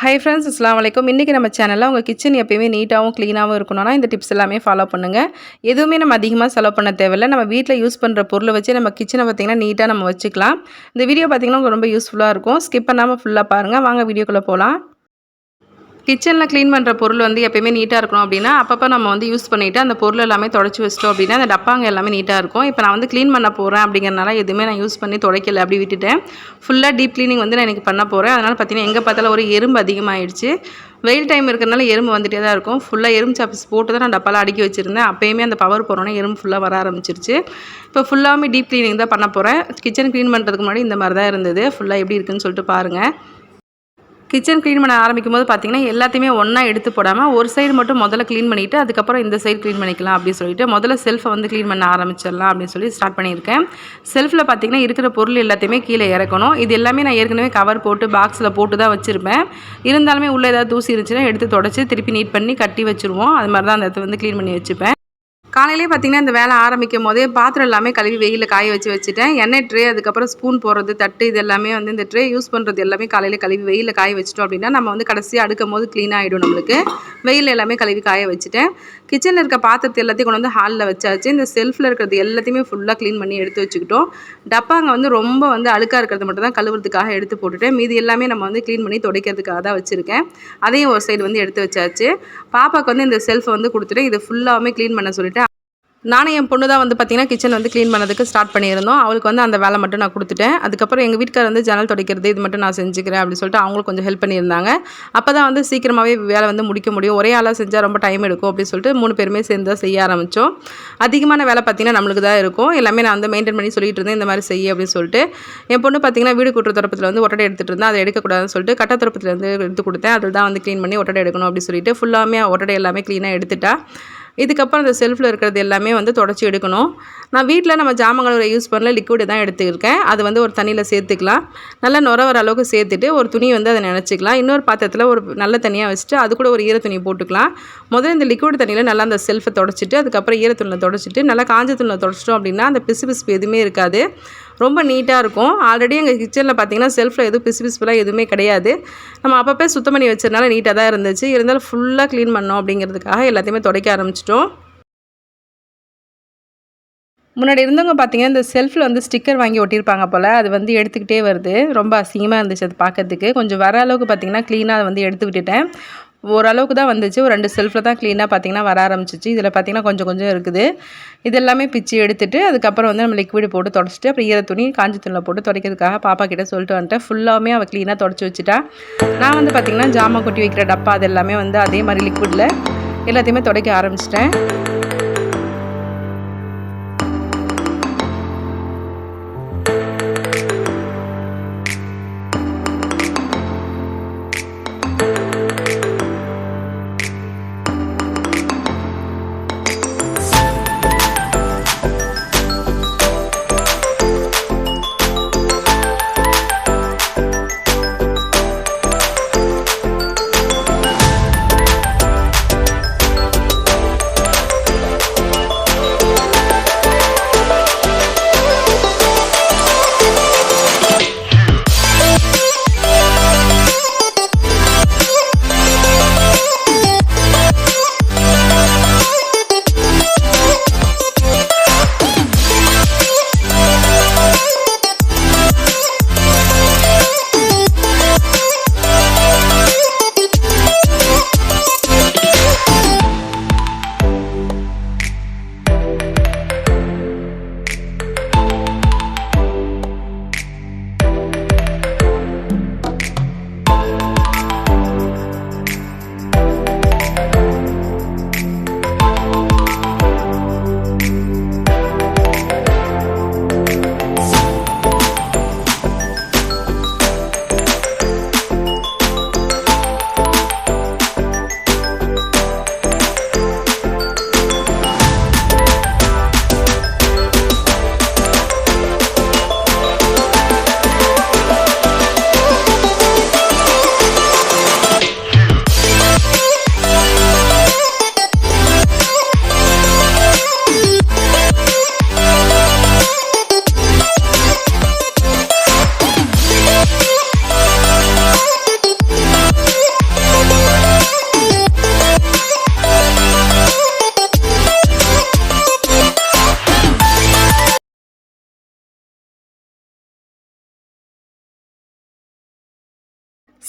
Hi friends அஸ்லாம் வலைக்கும் இன்றைக்கி நம்ம சேனலில் உங்கள் கிச்சன் எப்பயுமே நீட்டாகவும் க்ளீனாகவும் இருக்கணும்னா இந்த டிப்ஸ் எல்லாமே ஃபாலோ பண்ணுங்கள் எதுவுமே நம்ம அதிகமாக செலவு பண்ண தேவையில்ல. நம்ம வீட்டில் யூஸ் பண்ணுற பொருளை வச்சு நம்ம கிச்சனை பார்த்திங்கன்னா நீட்டாக நம்ம வச்சுக்கலாம். இந்த வீடியோ பார்த்திங்கன்னா உங்களுக்கு ரொம்ப யூஸ்ஃபுல்லாக இருக்கும். ஸ்கிப் பண்ணாமல் ஃபுல்லாக பாருங்கள் வாங்க வீடியோக்குள்ளே போகலாம் கிச்சனில் க்ளீன் பண்ணுற பொருள் வந்து எப்போயுமே நீட்டாக இருக்கணும் அப்படின்னா அப்பப்போ நம்ம வந்து யூஸ் பண்ணிவிட்டு அந்த பொருள் எல்லாமே தொடச்சி வச்சிட்டோம் அப்படின்னா அந்த டப்பாங்க எல்லாமே நீட்டாக இருக்கும். இப்போ நான் வந்து க்ளீன் பண்ண போகிறேன் அப்படிங்கிறனால எதுவுமே நான் யூஸ் பண்ணி துடைக்கல அப்படி விட்டுட்டேன். ஃபுல்லாக டீப் க்ளீனிங் வந்து நான் எனக்கு பண்ண போகிறேன் அதனால் பார்த்தீங்கன்னா எங்கே பார்த்தாலும் ஒரு எறும்பு அதிகமாகிடுச்சு வெயில் டைம் இருக்கிறனால எறும்பு வந்துகிட்டே தான் இருக்கும். ஃபுல்லாக எறும்பு சாப்பிஸ் போட்டு தான் நான் டப்பாலாம் அடுக்கி வச்சுருந்தேன். அப்போயுமே அந்த பவர் போகிறோன்னே எறும்பு ஃபுல்லாக வர ஆரம்பிச்சிருச்சு. இப்போ ஃபுல்லாகவே டீப் க்ளீனிங் தான் பண்ண போகிறேன் கிச்சன் க்ளீன் பண்ணுறதுக்கு முன்னாடி இந்த மாதிரி தான் இருந்தது ஃபுல்லாக எப்படி இருக்குன்னு சொல்லிட்டு பாருங்கள் கிச்சன் க்ளீன் பண்ண ஆரம்பிக்கும் போது பார்த்தீங்கன்னா எல்லாத்தையுமே ஒன்றா எடுத்து போடாமல் ஒரு சைடு மட்டும் முதல்ல க்ளீன் பண்ணிவிட்டு அதுக்கப்புறம் இந்த சைடு க்ளீன் பண்ணிக்கலாம் அப்படின்னு சொல்லிட்டு முதல்ல செல்ஃபை வந்து க்ளீன் பண்ண ஆரம்பிச்சிடலாம் அப்படின்னு சொல்லி ஸ்டார்ட் பண்ணியிருக்கேன். செல்ஃபில் பார்த்தீங்கன்னா இருக்கிற பொருள் எல்லாத்தையுமே கீழே இறக்கணும். இது எல்லாமே நான் ஏற்கனவே கவர் போட்டு பாக்ஸில் போட்டு தான் வச்சுருப்பேன். இருந்தாலுமே உள்ளே ஏதாவது தூசி இருந்துச்சுன்னா எடுத்து தொடச்சி திருப்பி நீட் பண்ணி கட்டி வச்சுருவோம். அது மாதிரி தான் அந்த இடத்த வந்து க்ளீன் பண்ணி வச்சுப்பேன். காலையிலே பார்த்தீங்கன்னா இந்த வேலை ஆரம்பிக்கும் போதே பாத்திரம் எல்லாமே கழுவி வெயிலில் காய வச்சு வச்சுட்டேன். எண்ணெய் ட்ரே அதுக்கப்புறம் ஸ்பூன் போடுறது தட்டு இது எல்லாமே வந்து இந்த ட்ரே யூஸ் பண்ணுறது எல்லாமே காலையில் கழுவி வெயிலில் காய வச்சிட்டோம் அப்படின்னா நம்ம வந்து கடைசியாக அடுக்கும் போது க்ளீன் ஆகிடும் நம்மளுக்கு. வெயில் எல்லாமே கழுவி காய வச்சுட்டேன். கிச்சனில் இருக்க பாத்திரத்தை எல்லாத்தையும் கொண்டு வந்து ஹாலில் வச்சாச்சு. இந்த செல்ஃபில் இருக்கிறது எல்லாத்தையுமே ஃபுல்லாக க்ளீன் பண்ணி எடுத்து வச்சுக்கிட்டோம். டப்பாங்க வந்து ரொம்ப வந்து அழுக்காக இருக்கிறது மட்டும் தான் கழுவுறதுக்காக எடுத்து போட்டுட்டேன். மீதி எல்லாமே நம்ம வந்து க்ளீன் பண்ணி துடைக்கிறதுக்காக தான் வச்சுருக்கேன். அதையும் ஒரு சைடு வந்து எடுத்து வச்சாச்சு. பாப்பாவுக்கு வந்து இந்த செல்ஃபை வந்து கொடுத்துட்டு இதை ஃபுல்லாகவே க்ளீன் பண்ண சொல்லிட்டு நானும் என் பொண்ணு தான் வந்து பார்த்திங்கன்னா கிச்சன் வந்து க்ளீன் பண்ணதுக்கு ஸ்டார்ட் பண்ணியிருந்தோம். அவளுக்கு வந்து அந்த வேலை மட்டும் நான் கொடுத்துட்டேன். அதுக்கப்புறம் எங்கள் வீட்டுக்கார் வந்து ஜன்னல் துடைக்கிறது இது மட்டும் நான் செஞ்சுக்கிறேன் அப்படின்னு சொல்லிட்டு அவங்களுக்கு கொஞ்சம் ஹெல்ப் பண்ணியிருந்தாங்க. அப்போ தான் வந்து சீக்கிரமாகவே வேலை வந்து முடிக்க முடியும். ஒரே ஆளாக செஞ்சால் ரொம்ப டைம் எடுக்கும் அப்படின்னு சொல்லிட்டு மூணு பேருமே சேர்ந்து தான் செய்ய ஆரம்பித்தோம் அதிகமான வேலை பார்த்திங்கன்னா நம்மளுக்கு தான் இருக்கும். எல்லாமே நான் வந்து மெயின்டைன் பண்ணி சொல்லிட்டு இருந்தேன் இந்த மாதிரி செய்ய அப்படின்னு சொல்லிட்டு. என் பொண்ணு பார்த்திங்கன்னா வீடு கூட்டுற தொடப்பத்தில் வந்து ஒட்டடை எடுத்துகிட்டு இருந்தேன் அதை எடுக்கக்கூடாதுன்னு சொல்லிட்டு கட்ட தொடப்பத்தில் வந்து எடுத்து கொடுத்தேன். அதில் தான் வந்து க்ளீன் பண்ணி ஒட்டடை எடுக்கணும் அப்படின்னு சொல்லிட்டு ஃபுல்லாமே ஒட்டடை எல்லாமே க்ளீனாக எடுத்துட்டா. இதுக்கப்புறம் அந்த செல்ஃபில் இருக்கிறது எல்லாமே வந்து தொடச்சி எடுக்கணும். நான் வீட்டில் நம்ம ஜாமங்களை யூஸ் பண்ணல லிக்விடு தான் எடுத்துருக்கேன். அது வந்து ஒரு தண்ணியில் சேர்த்துக்கலாம். நல்லா நுர வர அளவுக்கு சேர்த்துட்டு ஒரு துணி வந்து அதை நினச்சிக்கலாம். இன்னொரு பாத்திரத்தில் ஒரு நல்ல தண்ணியாக வச்சுட்டு அது கூட ஒரு ஈர துணி போட்டுக்கலாம். முதல்ல இந்த லிக்விட் தண்ணியில் நல்லா அந்த செல்ஃபை தொடச்சிட்டு அதுக்கப்புறம் ஈரத்துணியில் தொடச்சிட்டு நல்லா காஞ்ச துணியில் தொடச்சிட்டோம் அப்படின்னா அந்த பிசு பிசுப்பு எதுவுமே இருக்காது. ரொம்ப நீட்டாக இருக்கும். ஆல்ரெடி எங்கள் கிச்சனில் பார்த்தீங்கன்னா செல்ஃபில் எதுவும் பிசு பிசுப்புலாம் எதுவுமே கிடையாது. நம்ம அப்பப்போ சுத்தம் பண்ணி வச்சதுனால நீட்டாக தான் இருந்துச்சு. இருந்தாலும் ஃபுல்லாக க்ளீன் பண்ணோம் அப்படிங்கிறதுக்காக எல்லாத்தையுமே துடைக்க ஆரம்பிச்சிட்டோம். முன்னாடி இருந்தவங்க பார்த்தீங்கன்னா இந்த செல்ஃபில் வந்து ஸ்டிக்கர் வாங்கி ஒட்டியிருப்பாங்க போல். அது வந்து எடுத்துக்கிட்டே வருது. ரொம்ப அசிங்கமாக இருந்துச்சு அது பார்க்கறதுக்கு கொஞ்சம் வர அளவுக்கு பார்த்தீங்கன்னா க்ளீனாக அதை வந்து எடுத்து விட்டுட்டேன். ஓரளவுக்கு தான் வந்துச்சு. ஒரு ரெண்டு செல்ஃபில் தான் க்ளீனாக பார்த்திங்கன்னா வர ஆரம்பிச்சிச்சு. இதில் பார்த்திங்கன்னா கொஞ்சம் கொஞ்சம் இருக்குது. இது எல்லாமே பிச்சு எடுத்துட்டு அதுக்கப்புறம் வந்து நம்ம லிக்விடு போட்டு தொடச்சிட்டு அப்புறம் ஈர துணி காஞ்சி துணியில் போட்டு துடைக்கிறதுக்காக பாப்பா கிட்டே சொல்லிட்டு வந்துட்டேன். ஃபுல்லாகவே அவள் க்ளீனாக தொடச்சி வச்சுட்டா. நான் வந்து பார்த்திங்கன்னா ஜாமான் கொட்டி வைக்கிற டப்பா அது எல்லாமே வந்து அதே மாதிரி லிக்விடில் எல்லாத்தையுமே துடைக்க ஆரம்பிச்சிட்டேன்.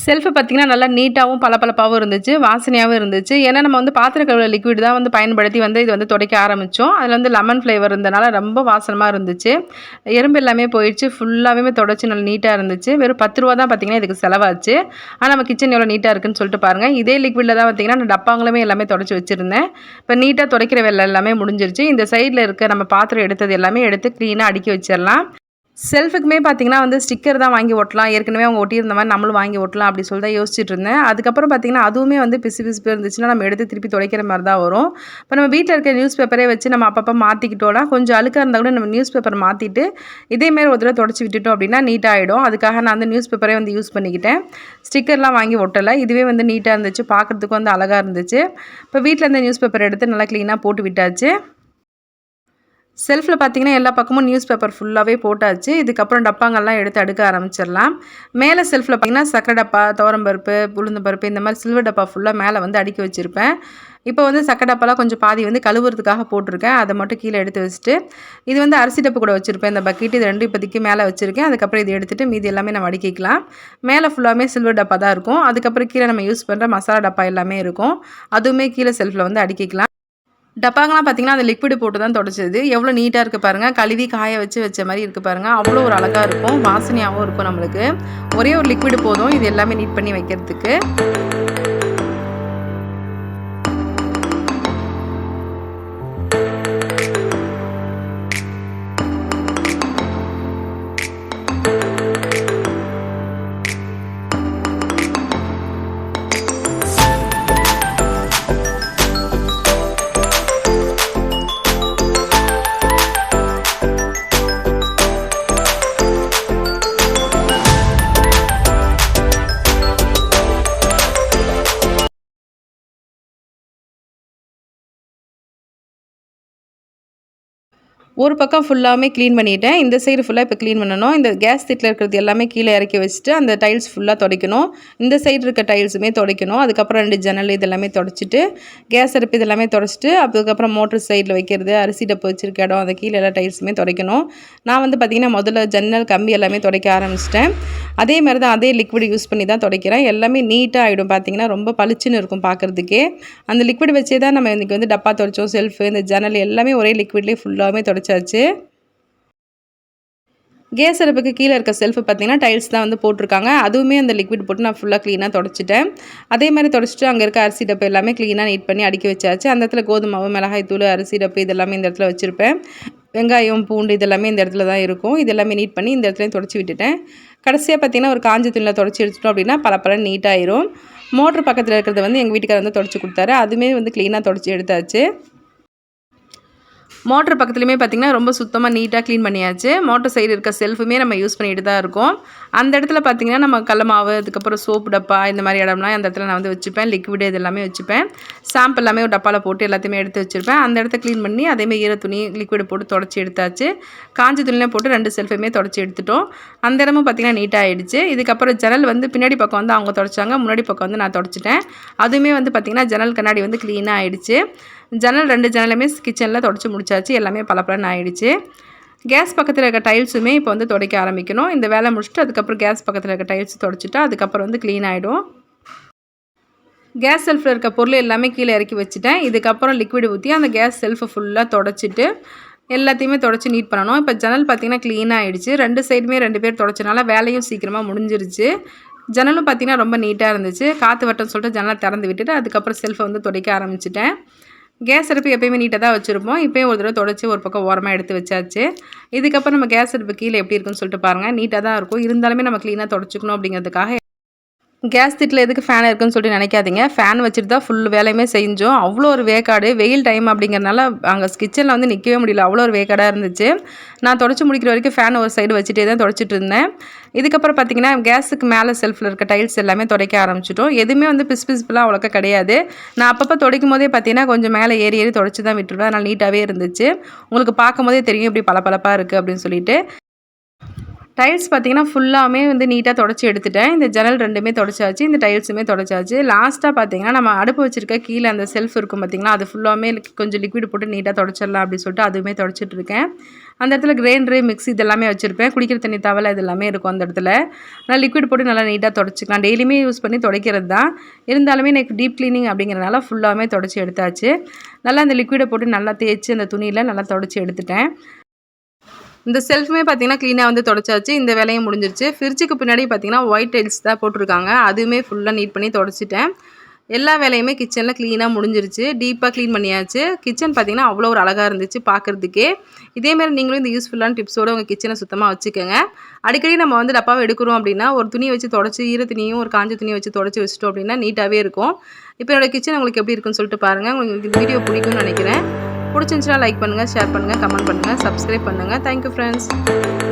செல்ஃபு பார்த்திங்கன்னா நல்லா நீட்டாகவும் பளபளப்பாகவும் இருந்துச்சு வாசனையாகவும் இருந்துச்சு. ஏன்னா நம்ம வந்து பாத்திர கழுவுற லிக்விட் தான் வந்து பயன்படுத்தி வந்து இது வந்து துடைக்க ஆரம்பித்தோம் அதில் வந்து லெமன் ஃப்ளேவர் இருந்தனால ரொம்ப வாசனமாக இருந்துச்சு. எறும்பு எல்லாமே போயிடுச்சு ஃபுல்லாகவே தொடச்சி நல்லா நீட்டாக இருந்துச்சு. வெறும் பத்து ரூபா தான் பார்த்திங்கன்னா இதுக்கு செலவாச்சு. ஆனால் நம்ம கிச்சன் எவ்வளோ நீட்டாக இருக்குன்னு சொல்லிட்டு பாருங்கள் இதே லிக்விடில் தான் பார்த்திங்கன்னா நான் டப்பாங்களுமே எல்லாமே தொடச்சி வச்சுருந்தேன். இப்போ நீட்டாக துடைக்கிற வேலை எல்லாமே முடிஞ்சிருச்சு. இந்த சைடில் இருக்க நம்ம பாத்திரம் எடுத்தது எல்லாமே எடுத்து க்ளீனாக அடுக்கி வச்சிடலாம். செல்ஃபுக்குமே பார்த்தீங்கன்னா வந்து ஸ்டிக்கர் தான் வாங்கி ஒட்டலாம் ஏற்கனவே அவங்க ஒட்டியிருந்த மாதிரி நம்மளும் வாங்கி ஒட்டலாம் அப்படி சொல்லி தான் யோசிச்சுட்டு இருந்தேன். அதுக்கப்புறம் பார்த்தீங்கன்னா அதுவுமே வந்து பிசு பிசுப்பு இருந்துச்சுன்னா நம்ம எடுத்து திருப்பி துடைக்கிற மாதிரி தான் வரும். இப்போ நம்ம வீட்டில் இருக்க நியூஸ் பேப்பரே வச்சு நம்ம அப்பப்போ மாற்றிக்கிட்டோம்னா கொஞ்சம் அழுக்காக இருந்தால் கூட நம்ம நியூஸ் பேப்பர் மாற்றிட்டு இதேமாரி ஒரு தடவை தொடச்சி விட்டுட்டோம் அப்படின்னா நீட்டாக ஆகிடும் அதுக்காக நான் வந்து நியூஸ் பேப்பரே வந்து யூஸ் பண்ணிக்கிட்டேன். ஸ்டிக்கர்லாம் வாங்கி ஒட்டலை. இதுவே வந்து நீட்டாக இருந்துச்சு. பார்க்குறதுக்கும் வந்து அழகாக இருந்துச்சு. இப்போ வீட்டில் இருந்த நியூஸ் பேப்பர் எடுத்து நல்லா க்ளீனாக போட்டு விட்டாச்சு. செல்ஃபில் பார்த்தீங்கன்னா எல்லா பக்கமும் நியூஸ் பேப்பர் ஃபுல்லாகவே போட்டாச்சு. இதுக்கப்புறம் டப்பாங்கள்லாம் எடுத்து அடுக்க ஆரம்பிச்சிடலாம். மேலே செல்ஃபில் பார்த்தீங்கன்னா சக்கரை டப்பா துவரம்பருப்பு உளுந்தம்பருப்பு இந்த மாதிரி சில்வர் டப்பா ஃபுல்லாக மேலே வந்து அடுக்கி வச்சுருப்பேன். இப்போ வந்து சக்கரை டப்பாலாம் கொஞ்சம் பாதி வந்து கழுவுறதுக்காக போட்டிருக்கேன். அதை மட்டும் கீழே எடுத்து வச்சுட்டு இது வந்து அரிசி டப்பு கூட வச்சுருப்பேன். இந்த பக்கெட் இது ரெண்டு இப்போதைக்கு மேலே வச்சுருக்கேன். அதுக்கப்புறம் இது எடுத்துகிட்டு மீதி எல்லாமே நம்ம அடுக்கிக்கலாம். மேலே ஃபுல்லாகவே சில்வர் டப்பா தான் இருக்கும். அதுக்கப்புறம் கீழே நம்ம யூஸ் பண்ணுற மசாலா டப்பா எல்லாமே இருக்கும். அதுவுமே கீழே செல்ஃபில் வந்து அடுக்கிக்கலாம். டப்பாங்கலாம் பார்த்தீங்கன்னா அந்த லிக்விடு போட்டு தான் தொடச்சது எவ்வளோ நீட்டாக இருக்குது பாருங்கள் கழுவி காய வச்சு வச்ச மாதிரி இருக்குது பாருங்கள் அவ்வளோ ஒரு அழகாக இருக்கும். வாசனையாகவும் இருக்கும் நம்மளுக்கு. ஒரே ஒரு லிக்விடு போதும். இது எல்லாமே நீட் பண்ணி வைக்கிறதுக்கு. ஒரு பக்கம் ஃபுல்லாமே க்ளீன் பண்ணிட்டேன். இந்த சைடு ஃபுல்லாக இப்போ க்ளீன் பண்ணணும். இந்த கேஸ் திட்டில் இருக்கிறது எல்லாமே கீழே இறக்கி வச்சுட்டு அந்த டைல்ஸ் ஃபுல்லாக துடைக்கணும். இந்த சைடு இருக்க டைல்ஸுமே துடைக்கணும். அதுக்கப்புறம் ரெண்டு ஜன்னல் இதெல்லாமே தொடச்சிட்டு கேஸ் அடுப்பு இதெல்லாமே தொடச்சிட்டு அதுக்கப்புறம் மோட்டர் சைடில் வைக்கிறது அரிசி டப்பு வச்சிருக்க இடம் அந்த கீழே எல்லா டைல்ஸுமே துடைக்கணும். நான் வந்து பார்த்திங்கன்னா முதல்ல ஜன்னல் கம்பி எல்லாமே துடைக்க ஆரம்பிச்சிட்டேன். அதே மாதிரி தான் அதே லிக்விட் யூஸ் பண்ணி தான் துடைக்கிறேன். எல்லாமே நீட்டாக ஆகிடும் பார்த்திங்கன்னா ரொம்ப பளிச்சுன்னு இருக்கும் பார்க்குறதுக்கே அந்த லிக்விட் வச்சே தான் நம்ம இன்றைக்கி வந்து டப்பா துடைச்சோம் செல்ஃபு இந்த ஜன்னல் எல்லாமே ஒரே லிக்விட்லேயே ஃபுல்லாகவே துடைச்சாச்சு. கேஸ் அடுப்புக்கு கீழே இருக்க செல்ஃபு பார்த்தீங்கன்னா டைல்ஸ் தான் வந்து போட்டிருக்காங்க. அதுவுமே அந்த லிக்விட் போட்டு நான் ஃபுல்லாக க்ளீனாக தொடச்சிட்டேன். அதே மாதிரி தொடச்சிட்டு அங்கே இருக்க அரிசி டப்பு எல்லாமே க்ளீனாக நீட் பண்ணி அடுக்கி வச்சாச்சு. அந்த இடத்துல கோதுமாவு மிளகாய் தூள் அரிசி டப்பு இதெல்லாமே இந்த இடத்துல வச்சுருப்பேன். வெங்காயம் பூண்டு இதெல்லாமே இந்த இடத்துல தான் இருக்கும். இதெல்லாமே நீட் பண்ணி இந்த இடத்துலையும் தொடச்சி விட்டுட்டேன். கடைசியாக பார்த்தீங்கன்னா ஒரு காஞ்ச துணியில் தொடச்சி எடுத்துட்டோம் அப்படின்னா பல பல நீட்டாயிரும் மோட்ரு பக்கத்தில் இருக்கிறத வந்து எங்கள் வீட்டுக்காரர் வந்து தொடச்சி கொடுத்தாரு. அதுவுமே வந்து க்ளீனாக தொடச்சி எடுத்தாச்சு. மோட்டர் பக்கத்துலேயுமே பார்த்திங்கன்னா ரொம்ப சுத்தமாக நீட்டாக க்ளீன் பண்ணியாச்சு. மோட்டர் சைடு இருக்க செல்ஃபுமே நம்ம யூஸ் பண்ணிட்டு தான் இருக்கோம். அந்த இடத்துல பார்த்திங்கன்னா நம்ம கடல மாவு அதுக்கப்புறம் சோப்பு டப்பா இந்த மாதிரி இடம்லாம் அந்த இடத்துல நான் வந்து வச்சுப்பேன். லிக்விடு இது எல்லாமே வச்சுப்பேன். ஷாம்பு எல்லாமே ஒரு டப்பாவில் போட்டு எல்லாத்தையுமே எடுத்து வச்சுருப்பேன். அந்த இடத்த க்ளீன் பண்ணி அதேமாதிரி ஈர துணி லிக்விடு போட்டு தொடச்சி எடுத்தாச்சு. காஞ்ச துணிலாம் போட்டு ரெண்டு செல்ஃபுமே தொடச்சி எடுத்துட்டோம். அந்த இடமும் பார்த்திங்கன்னா நீட்டாக ஆகிடுச்சு இதுக்கப்புறம் ஜன்னல் வந்து பின்னாடி பக்கம் வந்து அவங்க தொடச்சாங்க. முன்னாடி பக்கம் வந்து நான் தொடச்சிட்டேன். அதுவுமே வந்து பார்த்திங்கன்னா ஜன்னல் கண்ணாடி வந்து க்ளீனாக ஆகிடுச்சு ஜன்னல் ரெண்டு ஜன்னலுமே கிச்சனில் தொடச்சி முடிச்சாச்சு. எல்லாமே பலப்பலன்னு ஆகிடுச்சு கேஸ் பக்கத்தில் இருக்க டைல்ஸுமே இப்போ வந்து துடைக்க ஆரம்பிக்கணும். இந்த வேலை முடிச்சுட்டு அதுக்கப்புறம் கேஸ் பக்கத்தில் இருக்க டைல்ஸ் தொடச்சிட்டு அதுக்கப்புறம் வந்து க்ளீன் ஆகிடும் கேஸ் செல்ஃபில் இருக்க பொருள் எல்லாமே கீழே இறக்கி வச்சுட்டேன். இதுக்கப்புறம் லிக்விட் ஊற்றி அந்த கேஸ் செல்ஃபை ஃபுல்லாக தொடச்சிட்டு எல்லாத்தையுமே தொடச்சி நீட் பண்ணணும். இப்போ ஜன்னல் பார்த்திங்கன்னா க்ளீனாக ஆகிடுச்சு ரெண்டு சைடுமே ரெண்டு பேர் தொடச்சனால வேலையும் சீக்கிரமாக முடிஞ்சிருச்சு. ஜன்னலும் பார்த்திங்கன்னா ரொம்ப நீட்டாக இருந்துச்சு. காற்று வட்டம் சொல்லிட்டு ஜன்னலை திறந்து விட்டுட்டு அதுக்கப்புறம் செல்ஃபை வந்து துடைக்க ஆரம்பிச்சிட்டேன். கேஸ் அடுப்பு எப்போயுமே நீட்டாக தான் வச்சுருப்போம். இப்போயும் ஒரு தடவை தொடச்சி ஒரு பக்கம் ஓரமாக எடுத்து வச்சாச்சு. இதுக்கப்புறம் நம்ம கேஸ் அடுப்பு கீழே எப்படி இருக்குன்னு சொல்லிட்டு பாருங்கள் நீட்டாக தான் இருக்கும். இருந்தாலுமே நம்ம க்ளீனாக தொடச்சிக்கணும் அப்படிங்கிறதுக்காக கேஸ் திட்டில் எதுக்கு ஃபேன் இருக்குன்னு சொல்லிட்டு நினைக்காதீங்க. ஃபேன் வச்சுட்டு தான் ஃபுல் வேலையுமே செஞ்சோம். அவ்வளோ ஒரு வேக்காடு. வெயில் டைம் அப்படிங்கிறனால அங்கே கிச்சனில் வந்து நிற்கவே முடியல. அவ்வளோ ஒரு வேக்காடாக இருந்துச்சு. நான் தொடச்சி முடிக்கிற வரைக்கும் ஃபேன் ஒரு சைடு வச்சுட்டே தான் தொடச்சிட்டு இருந்தேன். இதுக்கப்புறம் பார்த்திங்கன்னா கேஸுக்கு மேலே செல்ஃபில் இருக்க டைல்ஸ் எல்லாமே துடைக்க ஆரம்பிச்சிட்டோம். எதுவுமே வந்து பிஸ் பிஸ்பெலாம் அவ்வளோக்கா கிடையாது. நான் அப்பப்போ துடைக்கும் போதே பார்த்தீங்கன்னா கொஞ்சம் மேலே ஏறி ஏறி தொடச்சி தான் விட்டுருவேன். அதனால் நீட்டாகவே இருந்துச்சு. உங்களுக்கு பார்க்கும் போதே தெரியும் இப்படி பளபளப்பாக இருக்குது அப்படின்னு சொல்லிட்டு. டைல்ஸ் பார்த்தீங்கன்னா ஃபுல்லாமே வந்து நீட்டாக தொடச்சி எடுத்துட்டேன். இந்த ஜன்னல் ரெண்டுமே தொடச்சாச்சு இந்த டைல்ஸுமே தொடச்சாச்சு. லாஸ்ட்டாக பார்த்தீங்கன்னா நம்ம அடுப்பு வச்சிருக்க கீழே அந்த செல்ஃப் இருக்கும் பார்த்தீங்களா அது ஃபுல்லாமே கொஞ்சம் லிக்விட் போட்டு நீட்டாக தொடச்சிடலாம் அப்படின்னு சொல்லிட்டு அதுவுமே தொடச்சிட்டு இருக்கேன். அந்த இடத்துல கிரைண்டரு மிக்ஸி இதெல்லாமே வச்சுருப்பேன். குடிக்கிற தண்ணி தவளை இது எல்லாமே இருக்கும் அந்த இடத்துல. நான் லிக்விட் போட்டு நல்லா நீட்டாக தொடச்சிக்கலாம். டெய்லியுமே யூஸ் பண்ணி துடைக்கிறது தான் இருந்தாலுமே எனக்கு டீப் க்ளீனிங் அப்படிங்கிறனால ஃபுல்லாமே தொடச்சி எடுத்தாச்சு. நல்லா அந்த லிக்விடை போட்டு நல்லா தேய்ச்சி அந்த துணியில் நல்லா தொடச்சி எடுத்துட்டேன். இந்த செல்ஃபுமே பார்த்தீங்கன்னா க்ளீனாக வந்து தொடச்சாச்சு. இந்த வேலையும் முடிஞ்சிருச்சு. ஃப்ரிட்ஜுக்கு பின்னாடி பார்த்தீங்கன்னா ஒயிட் டைல்ஸ் தான் போட்டிருக்காங்க. அதுவுமே ஃபுல்லாக நீட் பண்ணி தொடச்சிட்டேன். எல்லா வேலையுமே கிச்சனில் க்ளீனாக முடிஞ்சிருச்சு. டீப்பாக க்ளீன் பண்ணியாச்சு. கிச்சன் பார்த்தீங்கன்னா அவ்வளோ ஒரு அழகாக இருந்துச்சு பார்க்குறதுக்கே இதேமாதிரி நீங்களும் இந்த யூஸ்ஃபுல்லான டிப்ஸோடு உங்கள் கிச்சனை சுத்தமாக வச்சுக்கோங்க. அடிக்கடி நம்ம வந்து டப்பாவை எடுக்கிறோம் அப்படின்னா ஒரு துணியை வச்சு தொடச்சி ஈர துணியும் ஒரு காஞ்ச துணியை வச்சு தொடச்சி வச்சிட்டோம் அப்படின்னா நீட்டாகவே இருக்கும். இப்போ என்னோடய கிச்சன் உங்களுக்கு எப்படி இருக்குன்னு சொல்லிட்டு பாருங்கள் உங்களுக்கு இந்த வீடியோ பிடிக்கும்னு நினைக்கிறேன். பிடிச்சிருந்துச்சுன்னா லைக் பண்ணுங்கள் ஷேர் பண்ணுங்கள் கமெண்ட் பண்ணுங்கள் சப்ஸ்கிரைப் பண்ணுங்கள் தேங்க்யூ ஃப்ரெண்ட்ஸ்